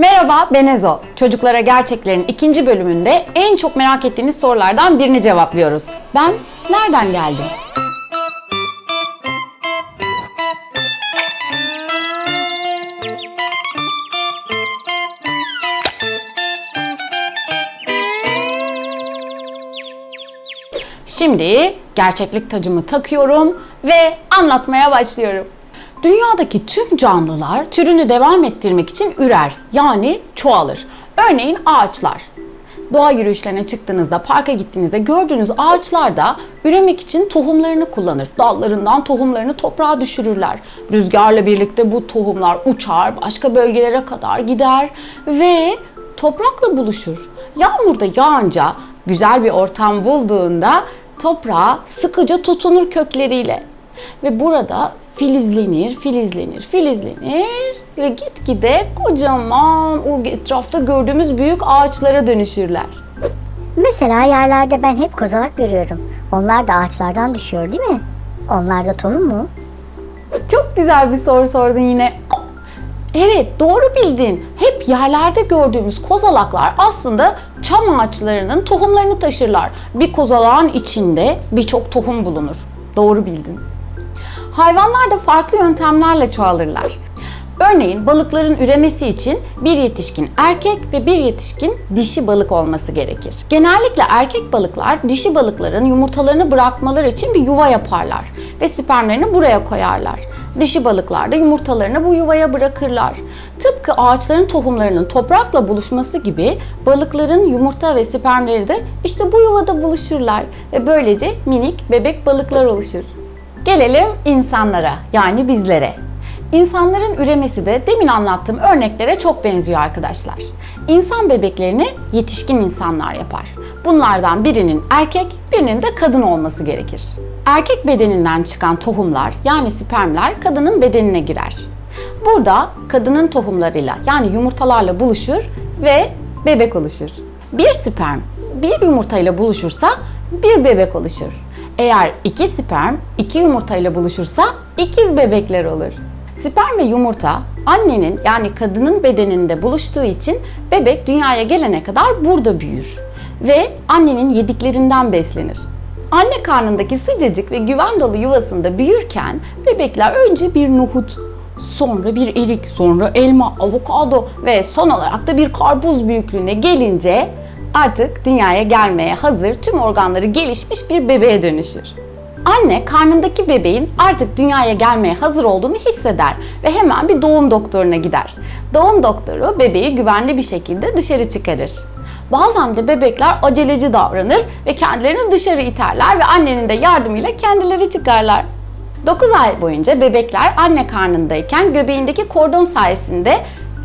Merhaba ben Ezo. Çocuklara Gerçeklerin ikinci bölümünde en çok merak ettiğiniz sorulardan birini cevaplıyoruz. Ben nereden geldim? Şimdi gerçeklik tacımı takıyorum ve anlatmaya başlıyorum. Dünyadaki tüm canlılar türünü devam ettirmek için ürer yani çoğalır. Örneğin ağaçlar. Doğa yürüyüşlerine çıktığınızda, parka gittiğinizde gördüğünüz ağaçlarda üremek için tohumlarını kullanır. Dallarından tohumlarını toprağa düşürürler. Rüzgarla birlikte bu tohumlar uçar, başka bölgelere kadar gider ve toprakla buluşur. Yağmurda yağınca güzel bir ortam bulduğunda toprağa sıkıca tutunur kökleriyle. Ve burada filizlenir, filizlenir, filizlenir ve gitgide kocaman o etrafta gördüğümüz büyük ağaçlara dönüşürler. Mesela yerlerde ben hep kozalak görüyorum. Onlar da ağaçlardan düşüyor değil mi? Onlar da tohum mu? Çok güzel bir soru sordun yine. Evet doğru bildin. Hep yerlerde gördüğümüz kozalaklar aslında çam ağaçlarının tohumlarını taşırlar. Bir kozalağın içinde birçok tohum bulunur. Doğru bildin. Hayvanlar da farklı yöntemlerle çoğalırlar. Örneğin balıkların üremesi için bir yetişkin erkek ve bir yetişkin dişi balık olması gerekir. Genellikle erkek balıklar dişi balıkların yumurtalarını bırakmaları için bir yuva yaparlar ve spermlerini buraya koyarlar. Dişi balıklar da yumurtalarını bu yuvaya bırakırlar. Tıpkı ağaçların tohumlarının toprakla buluşması gibi balıkların yumurta ve spermleri de işte bu yuvada buluşurlar ve böylece minik bebek balıklar oluşur. Gelelim insanlara yani bizlere. İnsanların üremesi de demin anlattığım örneklere çok benziyor arkadaşlar. İnsan bebeklerini yetişkin insanlar yapar. Bunlardan birinin erkek, birinin de kadın olması gerekir. Erkek bedeninden çıkan tohumlar yani spermler kadının bedenine girer. Burada kadının tohumlarıyla yani yumurtalarla buluşur ve bebek oluşur. Bir sperm bir yumurtayla buluşursa bir bebek oluşur. Eğer iki sperm iki yumurtayla buluşursa ikiz bebekler olur. Sperm ve yumurta annenin yani kadının bedeninde buluştuğu için bebek dünyaya gelene kadar burada büyür ve annenin yediklerinden beslenir. Anne karnındaki sıcacık ve güven dolu yuvasında büyürken bebekler önce bir nohut, sonra bir erik, sonra elma, avokado ve son olarak da bir karpuz büyüklüğüne gelince artık dünyaya gelmeye hazır tüm organları gelişmiş bir bebeğe dönüşür. Anne karnındaki bebeğin artık dünyaya gelmeye hazır olduğunu hisseder ve hemen bir doğum doktoruna gider. Doğum doktoru bebeği güvenli bir şekilde dışarı çıkarır. Bazen de bebekler aceleci davranır ve kendilerini dışarı iterler ve annenin de yardımıyla kendileri çıkarlar. 9 ay boyunca bebekler anne karnındayken göbeğindeki kordon sayesinde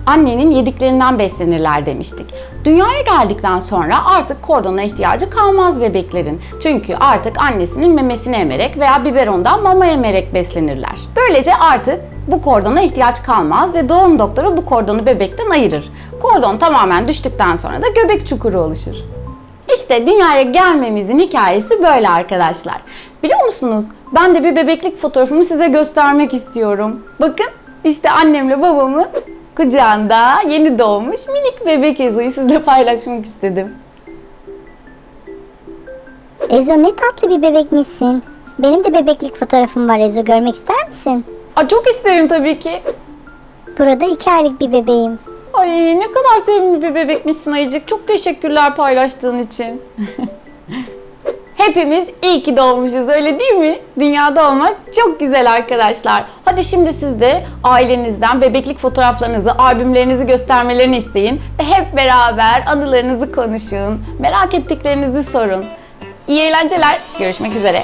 annenin yediklerinden beslenirler demiştik. Dünyaya geldikten sonra artık kordona ihtiyacı kalmaz bebeklerin. Çünkü artık annesinin memesini emerek veya biberondan mama emerek beslenirler. Böylece artık bu kordona ihtiyaç kalmaz ve doğum doktoru bu kordonu bebekten ayırır. Kordon tamamen düştükten sonra da göbek çukuru oluşur. İşte dünyaya gelmemizin hikayesi böyle arkadaşlar. Biliyor musunuz? Ben de bir bebeklik fotoğrafımı size göstermek istiyorum. Bakın işte annemle babamın kucağında yeni doğmuş minik bebek Ezo'yu sizle paylaşmak istedim. Ezo ne tatlı bir bebekmişsin. Benim de bebeklik fotoğrafım var Ezo görmek ister misin? Aa, çok isterim tabii ki. Burada iki aylık bir bebeğim. Ay ne kadar sevimli bir bebekmişsin Ayıcık. Çok teşekkürler paylaştığın için. Hepimiz iyi ki doğmuşuz öyle değil mi? Dünyada olmak çok güzel arkadaşlar. Hadi şimdi siz de ailenizden bebeklik fotoğraflarınızı, albümlerinizi göstermelerini isteyin. Ve hep beraber anılarınızı konuşun. Merak ettiklerinizi sorun. İyi eğlenceler. Görüşmek üzere.